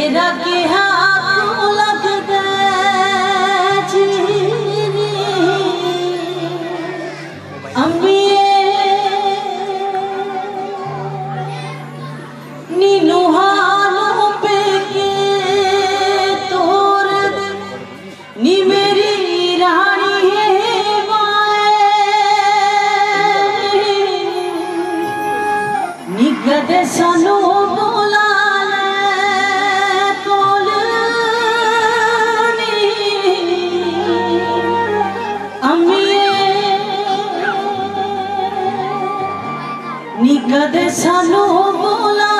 मेरा केहा को लग अम्बिए नीनुहानों पे के तोर नी मेरी रानी है माए नी নিগদ সানো বোলা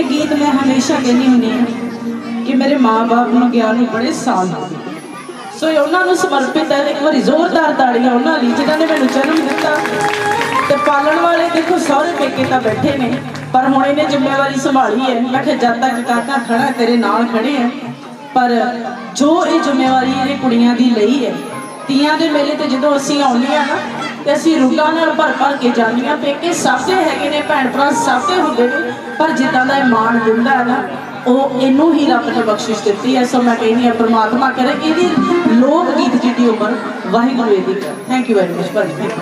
ਇਹ ਗੀਤ ਮੈਂ ਹਮੇਸ਼ਾ ਕਹਿੰਦੀ ਹੁੰਦੀ ਹਾਂ ਕਿ ਮੇਰੇ ਮਾਪੇ ਨੂੰ ਗਿਆ ਨੂੰ ਬੜੇ ਸਾਲ ਹੋ ਗਏ। ਸੋ ਇਹ ਉਹਨਾਂ ਨੂੰ ਸਮਰਪਿਤ ਹੈ। ਇੱਕ ਵਾਰੀ ਜ਼ੋਰਦਾਰ ਤਾੜੀਆਂ ਉਹਨਾਂ ਲਈ, ਜਿਨ੍ਹਾਂ ਨੇ ਮੈਨੂੰ ਜਨਮ ਦਿੱਤਾ। ਤੇ ਪਾਲਣ ਵਾਲੇ ਦੇਖੋ ਸਹੁਰੇ ਪੇਕੇ ਤਾਂ ਬੈਠੇ ਨੇ, ਪਰ ਹੁਣ ਇਹਨੇ ਜ਼ਿੰਮੇਵਾਰੀ ਸੰਭਾਲੀ ਹੈ। ਮੈਂ ਕਿਹਾ, ਜਦ ਤੱਕ ਕਾਕਾ ਖੜਾ ਤੇਰੇ ਨਾਲ ਖੜੇ ਹੈ। ਪਰ ਜੋ ਇਹ ਜ਼ਿੰਮੇਵਾਰੀ ਇਹਨੇ ਕੁੜੀਆਂ ਦੀ ਲਈ ਹੈ, ਤੀਆਂ ਦੇ ਮੇਲੇ ਤੇ ਜਦੋਂ ਅਸੀਂ ਆਉਂਦੇ ਆ ਨਾ ਤੇ ਅਸੀਂ ਰੁੱਗਾਂ ਨਾਲ ਭਰ ਭਰ ਕੇ ਜਾਂਦੀਆਂ ਪੇਕੇ ਸਭ ਦੇ ਹੈਗੇ ਨੇ ਭੈਣ ਭਰਾ ਸਭ ਦੇ ਹੁੰਦੇ ਨੇ, ਪਰ ਜਿੱਦਾਂ ਦਾ ਇਹ ਮਾਣ ਦਿੰਦਾ ਹੈ ਨਾ, ਉਹ ਇਹਨੂੰ ਹੀ ਰੱਬ ਨੇ ਬਖਸ਼ਿਸ਼ ਦਿੱਤੀ ਹੈ। ਸੋ ਮੈਂ ਕਹਿੰਦੀ ਹਾਂ, ਪ੍ਰਮਾਤਮਾ ਕਰੇ, ਇਹਦੀ ਲੋਕ ਗੀਤ ਜਿੱਡੀ ਉਮਰ ਵਾਹਿਗੁਰੂ ਇਹਦੀ ਕਰ। ਥੈਂਕ ਯੂ ਵੈਰੀ ਮਚ ਭਾਜੀ।